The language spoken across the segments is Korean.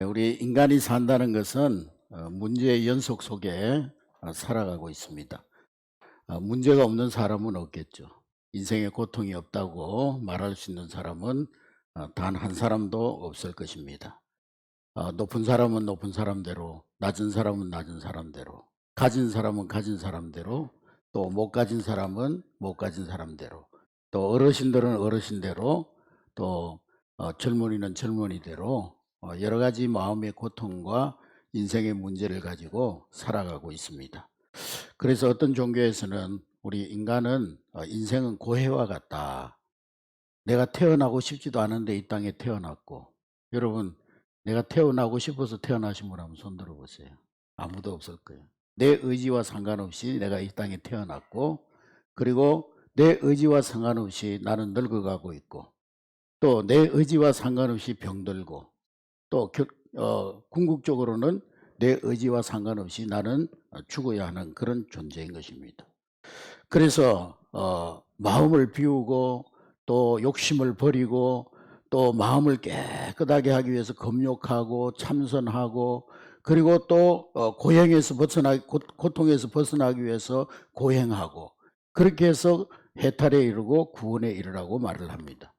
우리 인간이 산다는 것은 어, 문제의 연속 속에 어, 살아가고 있습니다. 어, 문제가 없는 사람은 없겠죠. 인생에 고통이 없다고 말할 수 있는 사람은 단 한 사람도 없을 것입니다. 어, 높은 사람은 높은 사람대로, 낮은 사람은 낮은 사람대로, 가진 사람은 가진 사람대로, 또 못 가진 사람은 못 가진 사람대로, 또 어르신들은 어르신대로, 또 어, 젊은이는 젊은이대로 어, 여러 가지 마음의 고통과 인생의 문제를 가지고 살아가고 있습니다. 그래서 어떤 종교에서는 우리 인간은 어, 인생은 고해와 같다. 내가 태어나고 싶지도 않은데 이 땅에 태어났고 여러분 내가 태어나고 싶어서 태어나신 분 한번 손 들어보세요. 아무도 없을 거예요. 내 의지와 상관없이 내가 이 땅에 태어났고 그리고 내 의지와 상관없이 나는 늙어가고 있고 또 내 의지와 상관없이 병들고 또 겨- 어, 궁극적으로는 내 의지와 상관없이 나는 죽어야 하는 그런 존재인 것입니다. 그래서 어, 마음을 비우고 또 욕심을 버리고 또 마음을 깨끗하게 하기 위해서 금욕하고 참선하고 그리고 또 어, 고행에서 벗어나 고, 고통에서 벗어나기 위해서 고행하고 그렇게 해서 해탈에 이르고 구원에 이르라고 말을 합니다.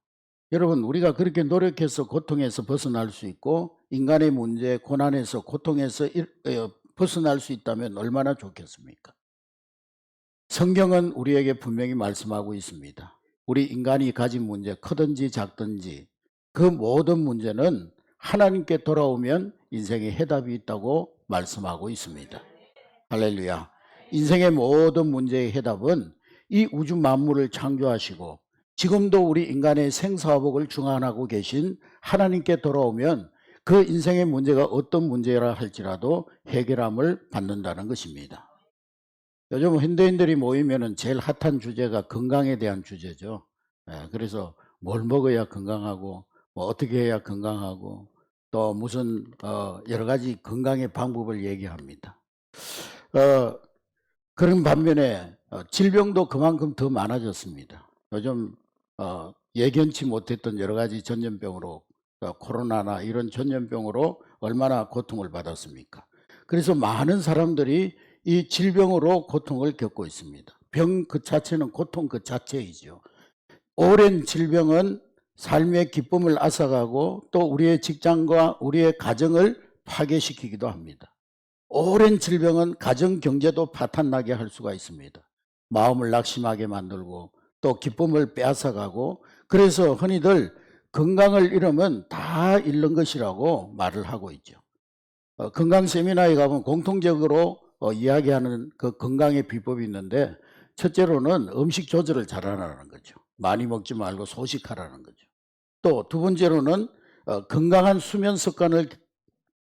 여러분 우리가 그렇게 노력해서 고통에서 벗어날 수 있고 인간의 문제 고난에서 고통에서 일- 어, 벗어날 수 있다면 얼마나 좋겠습니까? 성경은 우리에게 분명히 말씀하고 있습니다. 우리 인간이 가진 문제 크든지 작든지 그 모든 문제는 하나님께 돌아오면 인생에 해답이 있다고 말씀하고 있습니다. 할렐루야. 인생의 모든 문제의 해답은 이 우주 만물을 창조하시고 지금도 우리 인간의 생사화복을 중안하고 계신 하나님께 돌아오면 그 인생의 문제가 어떤 문제라 할지라도 해결함을 받는다는 것입니다. 요즘 현대인들이 모이면은 제일 핫한 주제가 건강에 대한 주제죠. 예, 그래서 뭘 먹어야 건강하고 뭐 어떻게 해야 건강하고 또 무슨 어, 여러 가지 건강의 방법을 얘기합니다. 어, 그런 반면에 어, 질병도 그만큼 더 많아졌습니다. 요즘 어, 예견치 못했던 여러 가지 전염병으로 어, 코로나나 이런 전염병으로 얼마나 고통을 받았습니까? 그래서 많은 사람들이 이 질병으로 고통을 겪고 있습니다. 병 그 자체는 고통 그 자체이죠. 오랜 질병은 삶의 기쁨을 앗아가고 또 우리의 직장과 우리의 가정을 파괴시키기도 합니다. 오랜 질병은 가정 경제도 파탄나게 할 수가 있습니다. 마음을 낙심하게 만들고 또 기쁨을 빼앗아가고 그래서 흔히들 건강을 잃으면 다 잃는 것이라고 말을 하고 있죠. 어, 건강 세미나에 가면 공통적으로 어, 이야기하는 그 건강의 비법이 있는데 첫째로는 음식 조절을 잘하라는 거죠. 많이 먹지 말고 소식하라는 거죠. 또 두 번째로는 어, 건강한 수면 습관을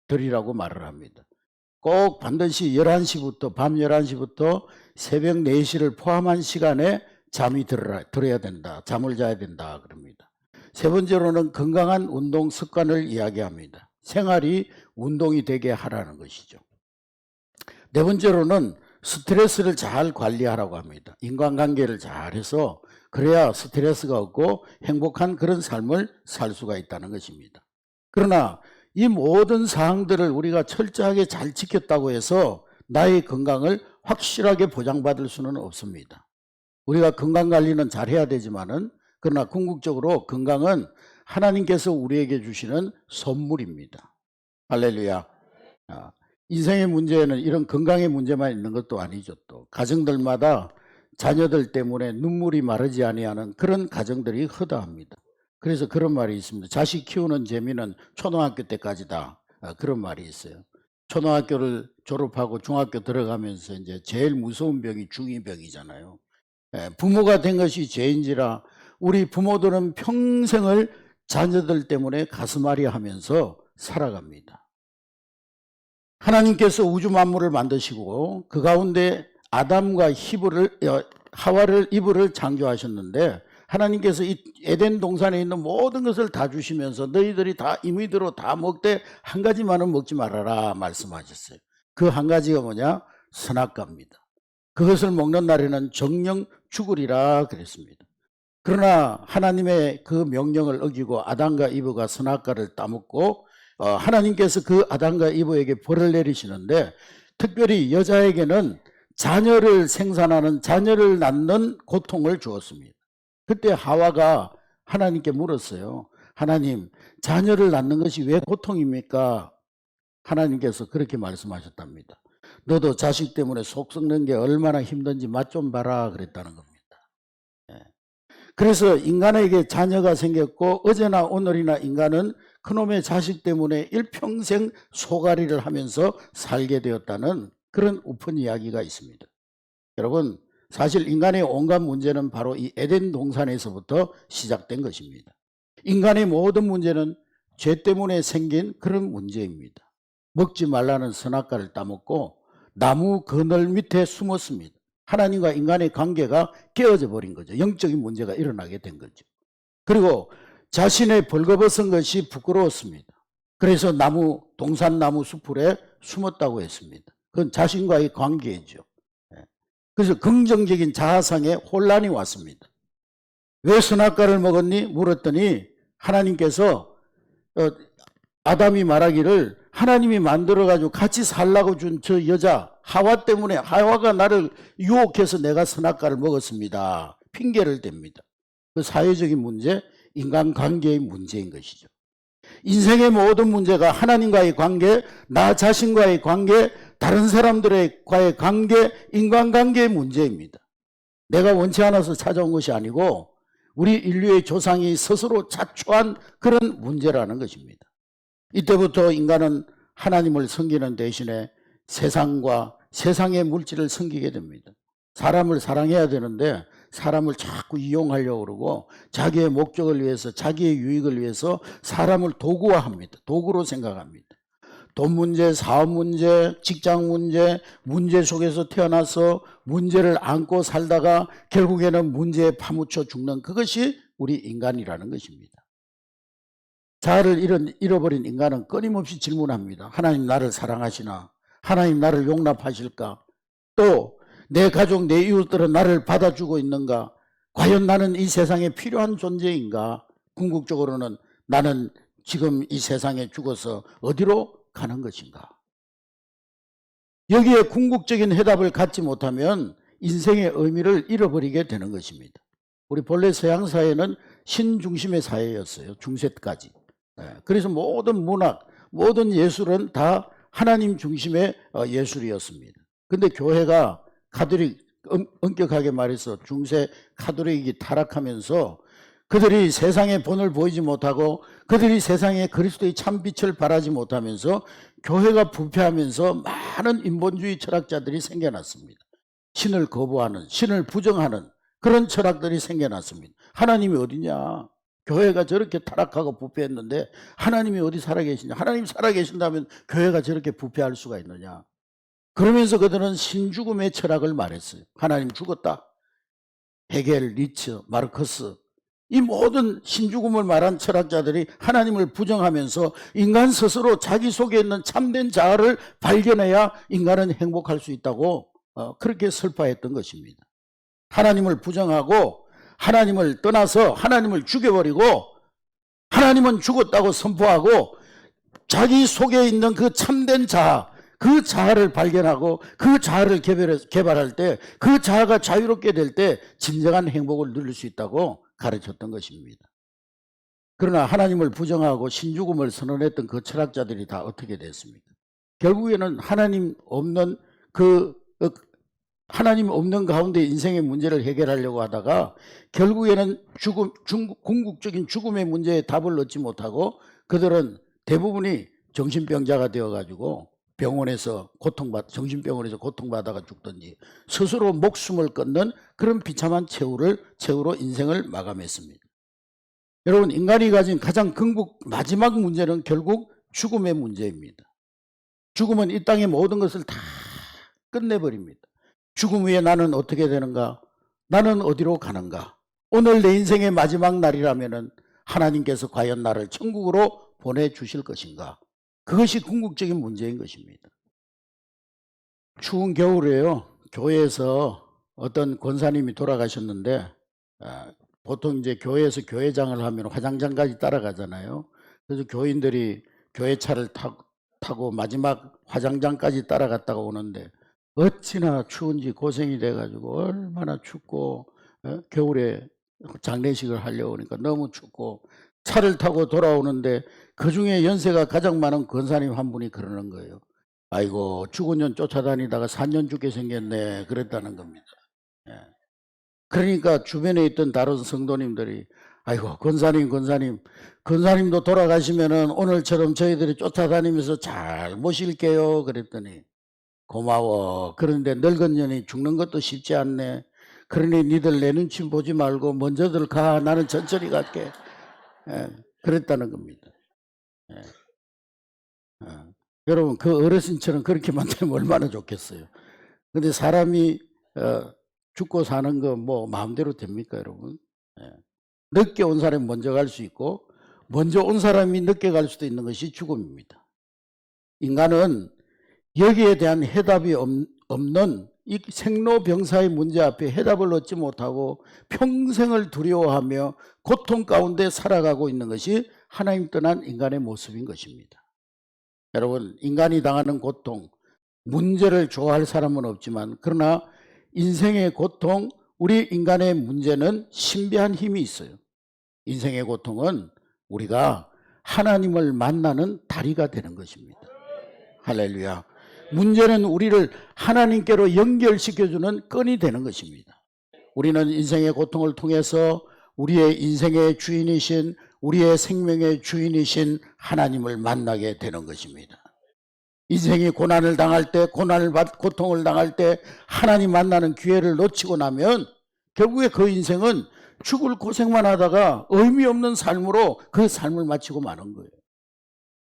들이라고 말을 합니다. 꼭 반드시 11시부터 밤 11시부터 새벽 4시를 포함한 시간에 잠이 들어야, 들어야 된다. 잠을 자야 된다. 그럽니다. 세 번째로는 건강한 운동 습관을 이야기합니다. 생활이 운동이 되게 하라는 것이죠. 네 번째로는 스트레스를 잘 관리하라고 합니다. 인간관계를 잘해서 그래야 스트레스가 없고 행복한 그런 삶을 살 수가 있다는 것입니다. 그러나 이 모든 사항들을 우리가 철저하게 잘 지켰다고 해서 나의 건강을 확실하게 보장받을 수는 없습니다. 우리가 건강 관리는 잘 해야 되지만은 그러나 궁극적으로 건강은 하나님께서 우리에게 주시는 선물입니다. 할렐루야. 아, 인생의 문제는 이런 건강의 문제만 있는 것도 아니죠. 또 가정들마다 자녀들 때문에 눈물이 마르지 아니하는 그런 가정들이 허다합니다. 그래서 그런 말이 있습니다. 자식 키우는 재미는 초등학교 때까지다. 아, 그런 말이 있어요. 초등학교를 졸업하고 중학교 들어가면서 이제 제일 무서운 병이 중2병이잖아요. 예, 부모가 된 것이 죄인지라 우리 부모들은 평생을 자녀들 때문에 가슴앓이 하면서 살아갑니다. 하나님께서 우주 만물을 만드시고 그 가운데 아담과 히브를 어, 하와를 이브를 창조하셨는데 하나님께서 이 에덴 동산에 있는 모든 것을 다 주시면서 너희들이 다 임의대로 다 먹되 한 가지만은 먹지 말아라 말씀하셨어요. 그 한 가지가 뭐냐? 선악과입니다. 그것을 먹는 날에는 정령 죽으리라 그랬습니다. 그러나 하나님의 그 명령을 어기고 아담과 이브가 선악과를 따먹고 어, 하나님께서 그 아담과 이브에게 벌을 내리시는데 특별히 여자에게는 자녀를 생산하는 자녀를 낳는 고통을 주었습니다. 그때 하와가 하나님께 물었어요. 하나님, 자녀를 낳는 것이 왜 고통입니까? 하나님께서 그렇게 말씀하셨답니다. 너도 자식 때문에 속 썩는 게 얼마나 힘든지 맛 좀 봐라 그랬다는 겁니다. 예. 그래서 인간에게 자녀가 생겼고 어제나 오늘이나 인간은 그놈의 자식 때문에 일평생 소가리를 하면서 살게 되었다는 그런 우픈 이야기가 있습니다. 여러분, 사실 인간의 온갖 문제는 바로 이 에덴 동산에서부터 시작된 것입니다. 인간의 모든 문제는 죄 때문에 생긴 그런 문제입니다. 먹지 말라는 선악과를 따먹고 나무 그늘 밑에 숨었습니다. 하나님과 인간의 관계가 깨어져 버린 거죠. 영적인 문제가 일어나게 된 거죠. 그리고 자신의 벌거벗은 것이 부끄러웠습니다. 그래서 나무, 동산나무 수풀에 숨었다고 했습니다. 그건 자신과의 관계죠. 예. 그래서 긍정적인 자아상에 혼란이 왔습니다. 왜 선악과를 먹었니? 물었더니 하나님께서 어, 아담이 말하기를 하나님이 만들어 가지고 같이 살라고 준 저 여자 하와 때문에 하와가 나를 유혹해서 내가 선악과를 먹었습니다. 핑계를 댑니다. 그 사회적인 문제, 인간 관계의 문제인 것이죠. 인생의 모든 문제가 하나님과의 관계, 나 자신과의 관계, 다른 사람들과의 관계, 인간관계의 문제입니다. 내가 원치 않아서 찾아온 것이 아니고 우리 인류의 조상이 스스로 자초한 그런 문제라는 것입니다. 이때부터 인간은 하나님을 섬기는 대신에 세상과 세상의 물질을 섬기게 됩니다. 사람을 사랑해야 되는데 사람을 자꾸 이용하려고 그러고 자기의 목적을 위해서 자기의 유익을 위해서 사람을 도구화합니다. 도구로 생각합니다. 돈 문제, 사업 문제, 직장 문제, 문제 속에서 태어나서 문제를 안고 살다가 결국에는 문제에 파묻혀 죽는 그것이 우리 인간이라는 것입니다. 자아를 잃은, 잃어버린 인간은 끊임없이 질문합니다. 하나님 나를 사랑하시나? 하나님 나를 용납하실까? 또 내 가족, 내 이웃들은 나를 받아주고 있는가? 과연 나는 이 세상에 필요한 존재인가? 궁극적으로는 나는 지금 이 세상에 죽어서 어디로 가는 것인가? 여기에 궁극적인 해답을 갖지 못하면 인생의 의미를 잃어버리게 되는 것입니다. 우리 본래 서양 사회는 신 중심의 사회였어요. 중세까지. 예, 그래서 모든 문학, 모든 예술은 다 하나님 중심의 어, 예술이었습니다. 근데 교회가 가톨릭 엄격하게 말해서 중세 카톨릭이 타락하면서 그들이 세상의 본을 보이지 못하고 그들이 세상에 그리스도의 참 빛을 발하지 못하면서 교회가 부패하면서 많은 인본주의 철학자들이 생겨났습니다. 신을 거부하는, 신을 부정하는 그런 철학들이 생겨났습니다. 하나님이 어디냐? 교회가 저렇게 타락하고 부패했는데 하나님이 어디 살아계시냐? 하나님 살아계신다면 교회가 저렇게 부패할 수가 있느냐? 그러면서 그들은 신죽음의 철학을 말했어요. 하나님 죽었다. 헤겔, 리츠, 마르크스 이 모든 신죽음을 말한 철학자들이 하나님을 부정하면서 인간 스스로 자기 속에 있는 참된 자아를 발견해야 인간은 행복할 수 있다고 어, 그렇게 설파했던 것입니다. 하나님을 부정하고 하나님을 떠나서 하나님을 죽여버리고 하나님은 죽었다고 선포하고 자기 속에 있는 그 참된 자아, 그 자아를 발견하고 그 자아를 개발할 때 그 자아가 자유롭게 될 때 진정한 행복을 누릴 수 있다고 가르쳤던 것입니다. 그러나 하나님을 부정하고 신죽음을 선언했던 그 철학자들이 다 어떻게 됐습니까? 결국에는 하나님 없는 그 어, 하나님 없는 가운데 인생의 문제를 해결하려고 하다가 결국에는 죽음, 중국, 궁극적인 죽음의 문제에 답을 얻지 못하고 그들은 대부분이 정신병자가 되어가지고 병원에서 고통받, 정신병원에서 고통받아가 죽든지 스스로 목숨을 끊는 그런 비참한 최후를, 최후로 인생을 마감했습니다. 여러분, 인간이 가진 가장 궁극, 마지막 문제는 결국 죽음의 문제입니다. 죽음은 이 땅의 모든 것을 다 끝내버립니다. 죽음 후에 나는 어떻게 되는가? 나는 어디로 가는가? 오늘 내 인생의 마지막 날이라면 하나님께서 과연 나를 천국으로 보내주실 것인가? 그것이 궁극적인 문제인 것입니다. 추운 겨울에요. 교회에서 어떤 권사님이 돌아가셨는데 아, 보통 이제 교회에서 교회장을 하면 화장장까지 따라가잖아요. 그래서 교인들이 교회 차를 타, 타고 마지막 화장장까지 따라갔다가 오는데 어찌나 추운지 고생이 돼가지고 얼마나 춥고 어? 겨울에 장례식을 하려고 하니까 너무 춥고 차를 타고 돌아오는데 그 중에 연세가 가장 많은 권사님 한 분이 그러는 거예요. 아이고 죽은 년 쫓아다니다가 산년 죽게 생겼네 그랬다는 겁니다. 예. 그러니까 주변에 있던 다른 성도님들이 아이고 권사님 권사님 권사님도 돌아가시면은 오늘처럼 저희들이 쫓아다니면서 잘 모실게요 그랬더니 고마워 그런데 늙은 년이 죽는 것도 쉽지 않네 그러니 니들 내 눈치 보지 말고 먼저들 가 나는 천천히 갈게 예, 그랬다는 겁니다 예. 어. 여러분 그 어르신처럼 그렇게 만들면 얼마나 좋겠어요 근데 사람이 어, 죽고 사는 거 뭐 마음대로 됩니까 여러분 예. 늦게 온 사람이 먼저 갈 수 있고 먼저 온 사람이 늦게 갈 수도 있는 것이 죽음입니다. 인간은 여기에 대한 해답이 없- 없는 이 생로병사의 문제 앞에 해답을 얻지 못하고 평생을 두려워하며 고통 가운데 살아가고 있는 것이 하나님 떠난 인간의 모습인 것입니다. 여러분, 인간이 당하는 고통, 문제를 좋아할 사람은 없지만 그러나 인생의 고통, 우리 인간의 문제는 신비한 힘이 있어요. 인생의 고통은 우리가 하나님을 만나는 다리가 되는 것입니다. 할렐루야. 문제는 우리를 하나님께로 연결시켜주는 끈이 되는 것입니다. 우리는 인생의 고통을 통해서 우리의 인생의 주인이신 우리의 생명의 주인이신 하나님을 만나게 되는 것입니다. 인생이 고난을 당할 때, 고난을 받, 고통을 당할 때 하나님 만나는 기회를 놓치고 나면 결국에 그 인생은 죽을 고생만 하다가 의미 없는 삶으로 그 삶을 마치고 마는 거예요.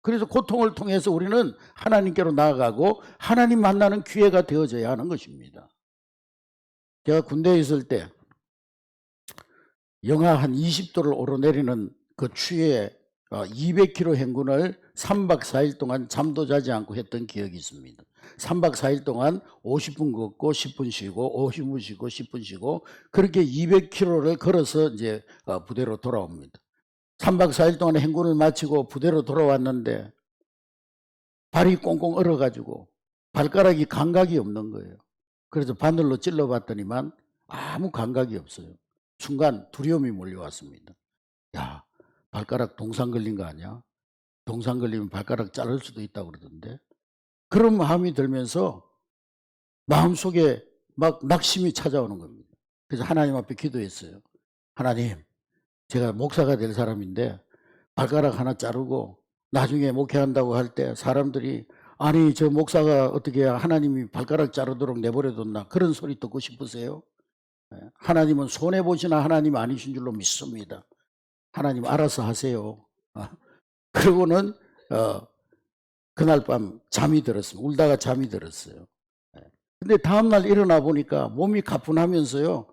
그래서 고통을 통해서 우리는 하나님께로 나아가고 하나님 만나는 기회가 되어져야 하는 것입니다. 제가 군대에 있을 때 영하 한 20도를 오르내리는 그 추위에 200km 행군을 3박 4일 동안 잠도 자지 않고 했던 기억이 있습니다. 3박 4일 동안 50분 걷고 10분 쉬고 50분 쉬고 10분 쉬고 그렇게 200km를 걸어서 이제 어, 부대로 돌아옵니다. 3박 4일 동안 행군을 마치고 부대로 돌아왔는데 발이 꽁꽁 얼어가지고 발가락이 감각이 없는 거예요. 그래서 바늘로 찔러봤더니만 아무 감각이 없어요. 순간 두려움이 몰려왔습니다. 야, 발가락 동상 걸린 거 아니야? 동상 걸리면 발가락 자를 수도 있다고 그러던데. 그런 마음이 들면서 마음속에 막 낙심이 찾아오는 겁니다. 그래서 하나님 앞에 기도했어요. 하나님, 제가 목사가 될 사람인데 발가락 하나 자르고 나중에 목회한다고 할 때 사람들이 아니 저 목사가 어떻게 하나님이 발가락 자르도록 내버려뒀나 그런 소리 듣고 싶으세요? 예, 하나님은 손해 보시나 하나님 아니신 줄로 믿습니다. 하나님 알아서 하세요. 아, 그러고는 어, 그날 밤 잠이 들었습니다. 울다가 잠이 들었어요. 예. 근데 다음날 일어나 보니까 몸이 가뿐하면서요.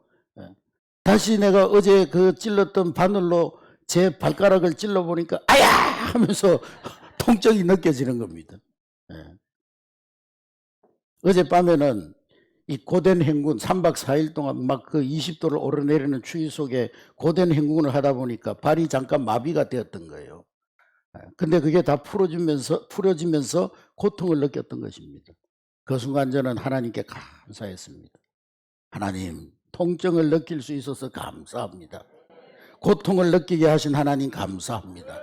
예. 다시 내가 어제 그 찔렀던 바늘로 제 발가락을 찔러 보니까 아야 하면서 통증이 느껴지는 겁니다. 예. 어젯밤에는 이 고된 행군 3박 4일 동안 막 그 20도를 오르내리는 추위 속에 고된 행군을 하다 보니까 발이 잠깐 마비가 되었던 거예요. 예. 근데 그게 다 풀어지면서 풀어지면서 고통을 느꼈던 것입니다. 그 순간 저는 하나님께 감사했습니다. 하나님, 통증을 느낄 수 있어서 감사합니다. 고통을 느끼게 하신 하나님 감사합니다.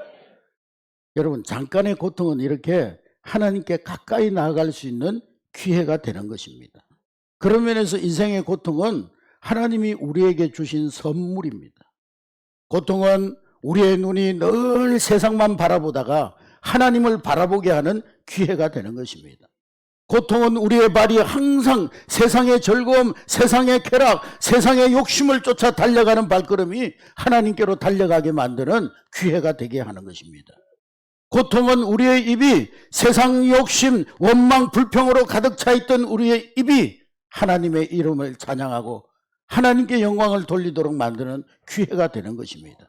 여러분, 잠깐의 고통은 이렇게 하나님께 가까이 나아갈 수 있는 기회가 되는 것입니다. 그런 면에서 인생의 고통은 하나님이 우리에게 주신 선물입니다. 고통은 우리의 눈이 늘 세상만 바라보다가 하나님을 바라보게 하는 기회가 되는 것입니다. 고통은 우리의 발이 항상 세상의 즐거움, 세상의 쾌락, 세상의 욕심을 쫓아 달려가는 발걸음이 하나님께로 달려가게 만드는 기회가 되게 하는 것입니다. 고통은 우리의 입이 세상 욕심, 원망, 불평으로 가득 차 있던 우리의 입이 하나님의 이름을 찬양하고 하나님께 영광을 돌리도록 만드는 기회가 되는 것입니다.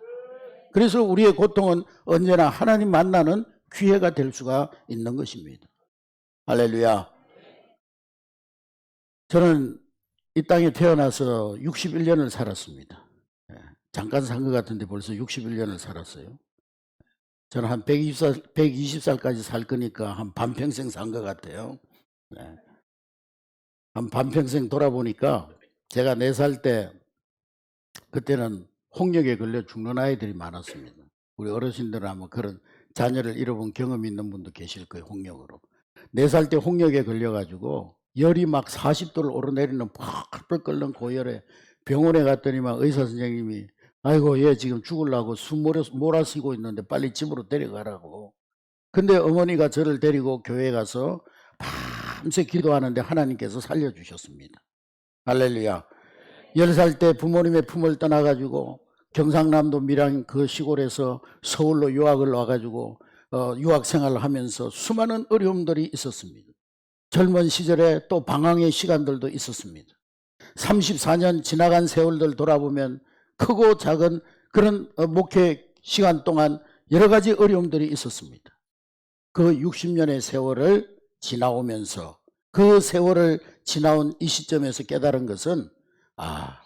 그래서 우리의 고통은 언제나 하나님 만나는 기회가 될 수가 있는 것입니다. 할렐루야. 저는 이 땅에 태어나서 61년을 살았습니다. 예, 잠깐 산 것 같은데 벌써 61년을 살았어요. 저는 한 120살, 120살까지 살 거니까 한 반평생 산 것 같아요. 네. 한 반평생 돌아보니까 제가 4살 때 그때는 홍역에 걸려 죽는 아이들이 많았습니다. 우리 어르신들은 아마 그런 자녀를 잃어본 경험이 있는 분도 계실 거예요, 홍역으로. 4살 때 홍역에 걸려가지고 열이 막 40도를 오르내리는 펄펄 끓는 고열에 병원에 갔더니만 의사 선생님이 아이고 얘 지금 죽으려고 숨 몰아, 몰아쉬고 있는데 빨리 집으로 데려가라고. 근데 어머니가 저를 데리고 교회에 가서 밤새 기도하는데 하나님께서 살려주셨습니다. 할렐루야. 10살 때 부모님의 품을 떠나가지고 경상남도 밀양 그 시골에서 서울로 유학을 와가지고 어, 유학 생활을 하면서 수많은 어려움들이 있었습니다. 젊은 시절에 또 방황의 시간들도 있었습니다. 34년 지나간 세월들 돌아보면 크고 작은 그런 어, 목회 시간 동안 여러 가지 어려움들이 있었습니다. 그 60년의 세월을 지나오면서 그 세월을 지나온 이 시점에서 깨달은 것은 아,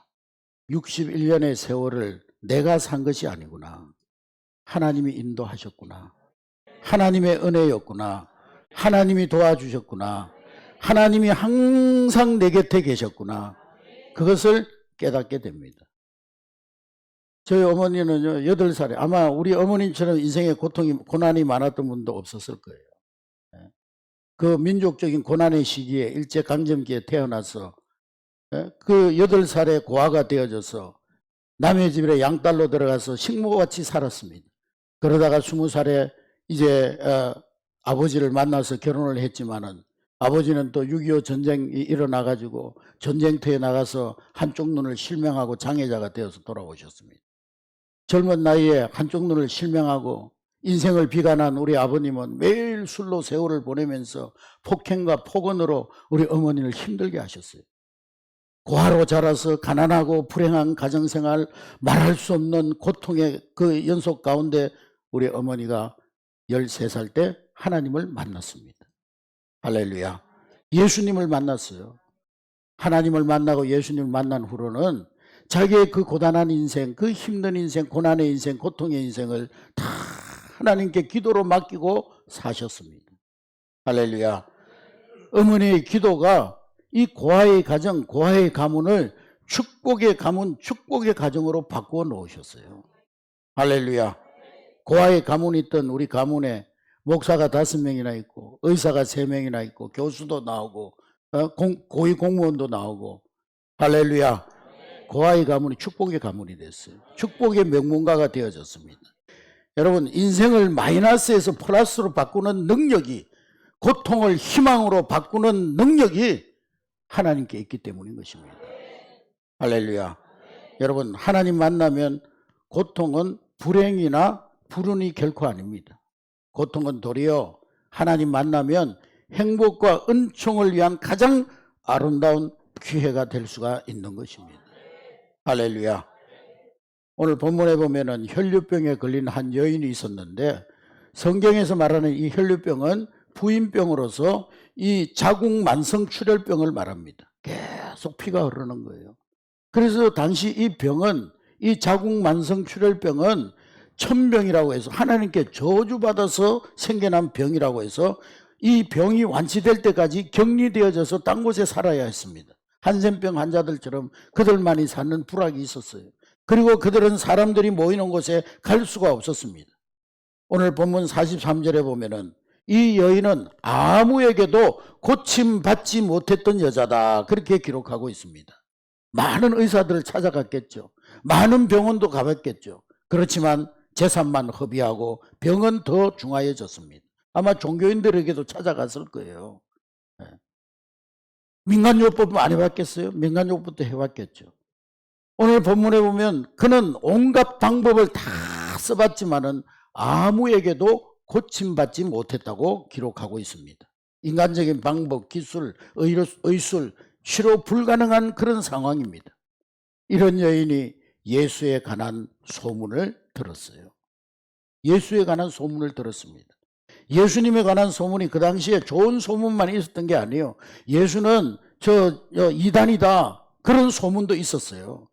61년의 세월을 내가 산 것이 아니구나. 하나님이 인도하셨구나. 하나님의 은혜였구나. 하나님이 도와주셨구나. 하나님이 항상 내 곁에 계셨구나. 그것을 깨닫게 됩니다. 저희 어머니는요, 8살에, 아마 우리 어머님처럼 인생에 고통이, 고난이 많았던 분도 없었을 거예요. 예. 그 민족적인 고난의 시기에 일제강점기에 태어나서 예, 그 8살에 고아가 되어져서 남의 집에 양딸로 들어가서 식모같이 살았습니다. 그러다가 20살에 이제 어, 아버지를 만나서 결혼을 했지만은 아버지는 또 6.25 전쟁이 일어나가지고 전쟁터에 나가서 한쪽 눈을 실명하고 장애자가 되어서 돌아오셨습니다. 젊은 나이에 한쪽 눈을 실명하고 인생을 비관한 우리 아버님은 매일 술로 세월을 보내면서 폭행과 폭언으로 우리 어머니를 힘들게 하셨어요. 고아로 자라서 가난하고 불행한 가정생활 말할 수 없는 고통의 그 연속 가운데 우리 어머니가 13살 때 하나님을 만났습니다. 할렐루야. 예수님을 만났어요. 하나님을 만나고 예수님을 만난 후로는 자기의 그 고단한 인생, 그 힘든 인생, 고난의 인생, 고통의 인생을 다 하나님께 기도로 맡기고 사셨습니다. 할렐루야. 어머니의 기도가 이 고아의 가정, 고아의 가문을 축복의 가문, 축복의 가정으로 바꾸어 놓으셨어요. 할렐루야. 고아의 가문이 있던 우리 가문에 목사가 다섯 명이나 있고, 의사가 세 명이나 있고, 교수도 나오고, 어, 공, 고위 공무원도 나오고, 할렐루야. 고아의 가문이 축복의 가문이 됐어요. 축복의 명문가가 되어졌습니다. 여러분, 인생을 마이너스에서 플러스로 바꾸는 능력이, 고통을 희망으로 바꾸는 능력이 하나님께 있기 때문인 것입니다. 할렐루야. 여러분, 하나님 만나면 고통은 불행이나 불운이 결코 아닙니다. 고통은 도리어 하나님 만나면 행복과 은총을 위한 가장 아름다운 기회가 될 수가 있는 것입니다. 할렐루야. 오늘 본문에 보면은 혈류병에 걸린 한 여인이 있었는데 성경에서 말하는 이 혈류병은 부인병으로서 이 자궁 만성 출혈병을 말합니다. 계속 피가 흐르는 거예요. 그래서 당시 이 병은 이 자궁 만성 출혈병은 천병이라고 해서 하나님께 저주받아서 생겨난 병이라고 해서 이 병이 완치될 때까지 격리되어져서 딴 곳에 살아야 했습니다. 한센병 환자들처럼 그들만이 사는 불악이 있었어요. 그리고 그들은 사람들이 모이는 곳에 갈 수가 없었습니다. 오늘 본문 43절에 보면은 이 여인은 아무에게도 고침받지 못했던 여자다. 그렇게 기록하고 있습니다. 많은 의사들을 찾아갔겠죠. 많은 병원도 가봤겠죠. 그렇지만 재산만 허비하고 병은 더 중하여졌습니다. 아마 종교인들에게도 찾아갔을 거예요. 예. 민간요법 안 해봤겠어요? 민간요법도 해봤겠죠. 오늘 본문에 보면 그는 온갖 방법을 다 써봤지만은 아무에게도 고침받지 못했다고 기록하고 있습니다. 인간적인 방법, 기술, 의술, 치료 불가능한 그런 상황입니다. 이런 여인이 예수에 관한 소문을 들었어요. 예수에 관한 소문을 들었습니다. 예수님에 관한 소문이 그 당시에 좋은 소문만 있었던 게 아니에요. 예수는 저, 저 이단이다. 그런 소문도 있었어요.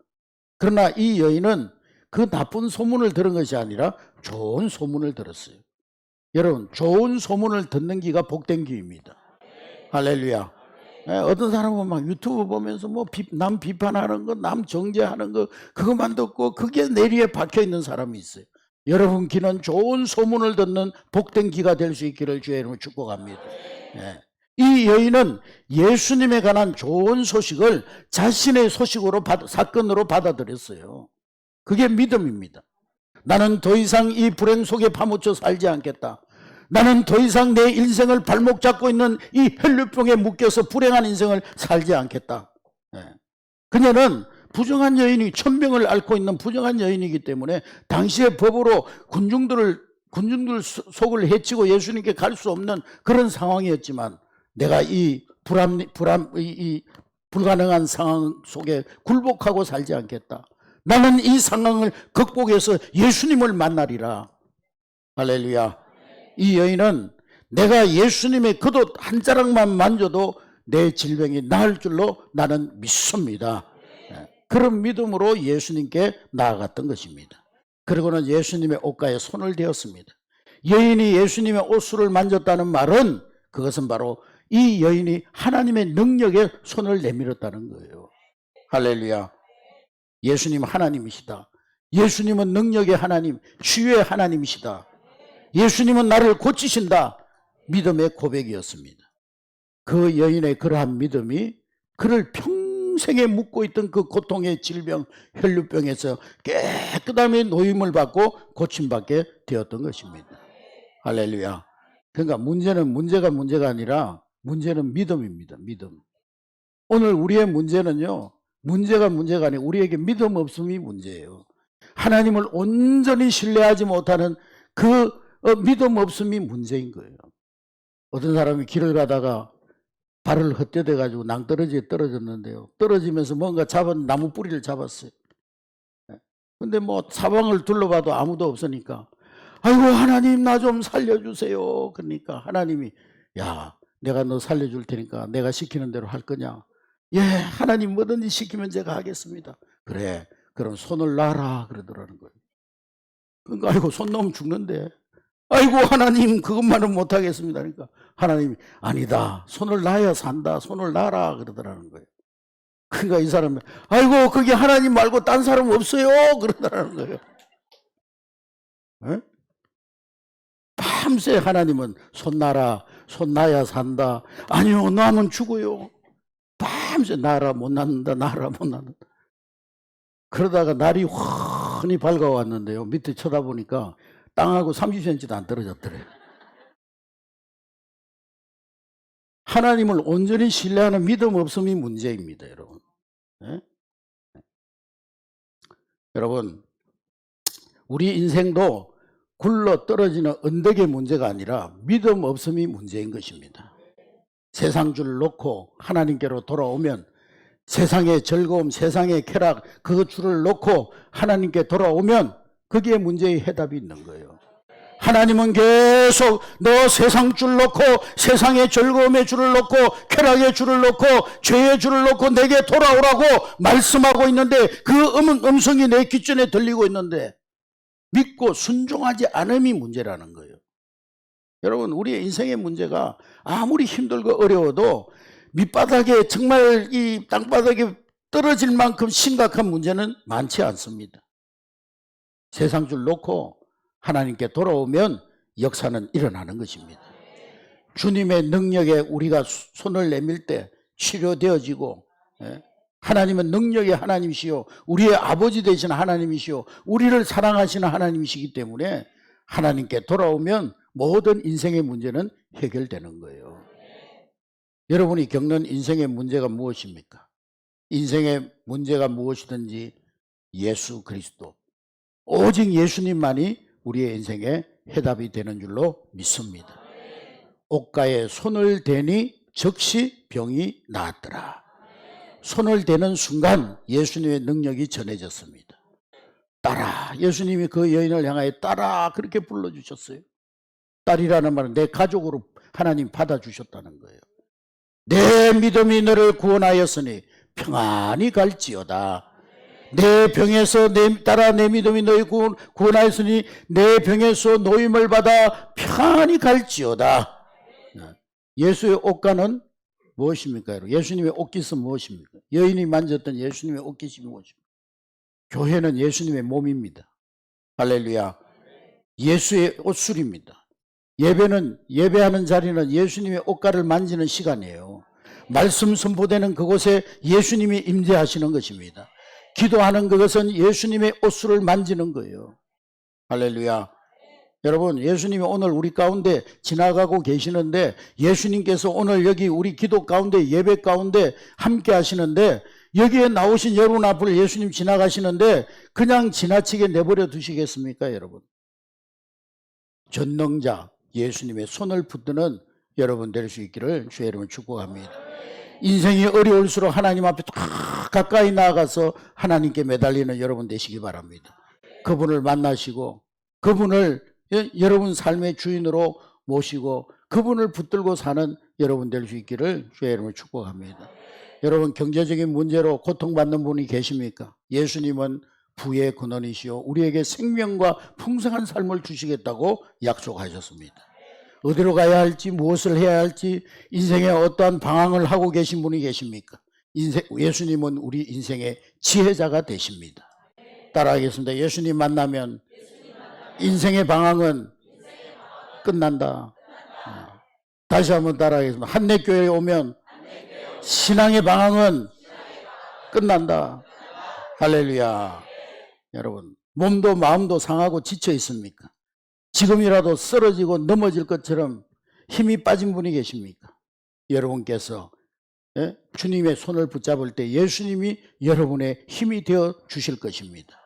그러나 이 여인은 그 나쁜 소문을 들은 것이 아니라 좋은 소문을 들었어요. 여러분, 좋은 소문을 듣는 기가 복된 기입니다. 할렐루야. 예, 어떤 사람은 막 유튜브 보면서 뭐 남 비판하는 거, 남 정죄하는 거, 그것만 듣고 그게 내리에 박혀 있는 사람이 있어요. 여러분 귀는 좋은 소문을 듣는 복된 기가 될 수 있기를 주의 이름으로 축복합니다. 예. 이 여인은 예수님에 관한 좋은 소식을 자신의 소식으로 받, 사건으로 받아들였어요. 그게 믿음입니다. 나는 더 이상 이 불행 속에 파묻혀 살지 않겠다. 나는 더 이상 내 인생을 발목 잡고 있는 이 혈류병에 묶여서 불행한 인생을 살지 않겠다. 예. 그녀는 부정한 여인이 천명을 앓고 있는 부정한 여인이기 때문에 당시의 법으로 군중들을 군중들 속을 해치고 예수님께 갈 수 없는 그런 상황이었지만 내가 이 불합 불합 이, 이 불가능한 상황 속에 굴복하고 살지 않겠다. 나는 이 상황을 극복해서 예수님을 만나리라. 할렐루야. 이 여인은 내가 예수님의 겉옷 한 자락만 만져도 내 질병이 나을 줄로 나는 믿습니다. 예, 그런 믿음으로 예수님께 나아갔던 것입니다. 그리고는 예수님의 옷가에 손을 대었습니다. 여인이 예수님의 옷수를 만졌다는 말은 그것은 바로 이 여인이 하나님의 능력에 손을 내밀었다는 거예요. 할렐루야. 예수님 하나님이시다. 예수님은 능력의 하나님, 치유의 하나님이시다. 예수님은 나를 고치신다. 믿음의 고백이었습니다. 그 여인의 그러한 믿음이 그를 평생에 묻고 있던 그 고통의 질병, 혈류병에서 깨끗함의 노임을 받고 고침받게 되었던 것입니다. 할렐루야. 그러니까 문제는 문제가 문제가 아니라 문제는 믿음입니다. 믿음. 오늘 우리의 문제는요. 문제가 문제가 아니고 우리에게 믿음 없음이 문제예요. 하나님을 온전히 신뢰하지 못하는 그 어, 믿음 없음이 문제인 거예요. 어떤 사람이 길을 가다가 발을 헛되대 가지고 낭떠러지에 떨어졌는데요. 떨어지면서 뭔가 잡은 나무 뿌리를 잡았어요. 예. 근데 뭐 사방을 둘러봐도 아무도 없으니까 아이고 하나님 나 좀 살려주세요. 그러니까 하나님이 야 내가 너 살려줄 테니까 내가 시키는 대로 할 거냐? 예 하나님 뭐든지 시키면 제가 하겠습니다. 그래 그럼 손을 놔라 그러더라는 거예요. 그러니까 아이고 손 놓으면 죽는데 아이고 하나님 그것만은 못하겠습니다. 그러니까 하나님이 아니다. 손을 놔야 산다. 손을 놔라 그러더라는 거예요. 그러니까 이 사람은 아이고 그게 하나님 말고 딴 사람 없어요 그러더라는 거예요. 에? 밤새 하나님은 손 놔라. 손 놔야 산다. 아니요 놔면 죽어요. 밤새 놔라 못 낳는다. 놔라 못 낳는다. 그러다가 날이 환히 밝아왔는데요. 밑에 쳐다보니까 땅하고 30cm도 안 떨어졌더래요. 하나님을 온전히 신뢰하는 믿음 없음이 문제입니다, 여러분. 예? 여러분, 우리 인생도 굴러 떨어지는 언덕의 문제가 아니라 믿음 없음이 문제인 것입니다. 세상 줄 놓고 하나님께로 돌아오면 세상의 즐거움, 세상의 쾌락, 그 줄을 놓고 하나님께 돌아오면 거기에 문제의 해답이 있는 거예요. 하나님은 계속 너 세상 줄 놓고 세상의 즐거움의 줄을 놓고 쾌락의 줄을 놓고 죄의 줄을 놓고 내게 돌아오라고 말씀하고 있는데 그 음, 음성이 내 귀전에 들리고 있는데 믿고 순종하지 않음이 문제라는 거예요. 여러분 우리의 인생의 문제가 아무리 힘들고 어려워도 밑바닥에 정말 이 땅바닥에 떨어질 만큼 심각한 문제는 많지 않습니다. 세상 줄 놓고 하나님께 돌아오면 역사는 일어나는 것입니다. 주님의 능력에 우리가 손을 내밀 때 치료되어지고 예? 하나님은 능력의 하나님이시요 우리의 아버지 되신 하나님이시요 우리를 사랑하시는 하나님이시기 때문에 하나님께 돌아오면 모든 인생의 문제는 해결되는 거예요. 여러분이 겪는 인생의 문제가 무엇입니까? 인생의 문제가 무엇이든지 예수 그리스도 오직 예수님만이 우리의 인생의 해답이 되는 줄로 믿습니다. 옷가에 손을 대니 즉시 병이 나았더라. 손을 대는 순간 예수님의 능력이 전해졌습니다. 따라 예수님이 그 여인을 향하여 따라 그렇게 불러주셨어요. 딸이라는 말은 내 가족으로 하나님 받아주셨다는 거예요. 내 믿음이 너를 구원하였으니 평안히 갈지어다. 내 병에서 내 따라 내 믿음이 너희 구원, 구원하였으니 내 병에서 노임을 받아 평안히 갈지어다. 예수의 옷가는 무엇입니까? 예수님의 옷깃은 무엇입니까? 여인이 만졌던 예수님의 옷깃이 무엇입니까? 교회는 예수님의 몸입니다. 할렐루야. 예수의 옷술입니다. 예배는 예배하는 자리는 예수님의 옷가를 만지는 시간이에요. 말씀 선포되는 그곳에 예수님이 임재하시는 것입니다. 기도하는 그것은 예수님의 옷술을 만지는 거예요. 할렐루야. 여러분, 예수님이 오늘 우리 가운데 지나가고 계시는데 예수님께서 오늘 여기 우리 기도 가운데 예배 가운데 함께 하시는데 여기에 나오신 여러분 앞을 예수님 지나가시는데 그냥 지나치게 내버려 두시겠습니까, 여러분? 전능자 예수님의 손을 붙드는 여러분 될 수 있기를 주의 이름을 축복합니다. 인생이 어려울수록 하나님 앞에 더 가까이 나아가서 하나님께 매달리는 여러분 되시기 바랍니다. 그분을 만나시고 그분을 예, 여러분 삶의 주인으로 모시고 그분을 붙들고 사는 여러분 될 수 있기를 주의 이름을 축복합니다. 여러분 경제적인 문제로 고통받는 분이 계십니까? 예수님은 부의 근원이시요 우리에게 생명과 풍성한 삶을 주시겠다고 약속하셨습니다. 어디로 가야 할지 무엇을 해야 할지 인생에 어떠한 방황을 하고 계신 분이 계십니까? 인생, 예수님은 우리 인생의 지혜자가 되십니다. 따라하겠습니다. 예수님 만나면 인생의 방황은 끝난다. 어. 다시 한번 따라하겠습니다. 한내교회에 오면 신앙의 방황은 끝난다. 할렐루야. 여러분, 몸도 마음도 상하고 지쳐 있습니까? 지금이라도 쓰러지고 넘어질 것처럼 힘이 빠진 분이 계십니까? 여러분께서 예? 주님의 손을 붙잡을 때 예수님이 여러분의 힘이 되어 주실 것입니다.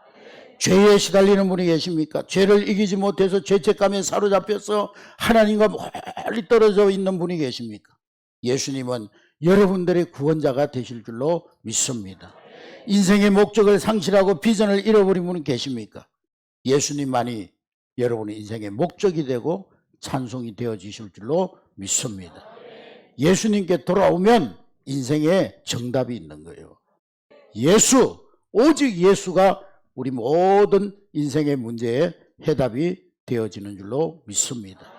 죄에 시달리는 분이 계십니까? 죄를 이기지 못해서 죄책감에 사로잡혀서 하나님과 멀리 떨어져 있는 분이 계십니까? 예수님은 여러분들의 구원자가 되실 줄로 믿습니다. 인생의 목적을 상실하고 비전을 잃어버린 분은 계십니까? 예수님만이 여러분의 인생의 목적이 되고 찬송이 되어지실 줄로 믿습니다. 예수님께 돌아오면 인생에 정답이 있는 거예요. 예수, 오직 예수가 우리 모든 인생의 문제에 해답이 되어지는 줄로 믿습니다.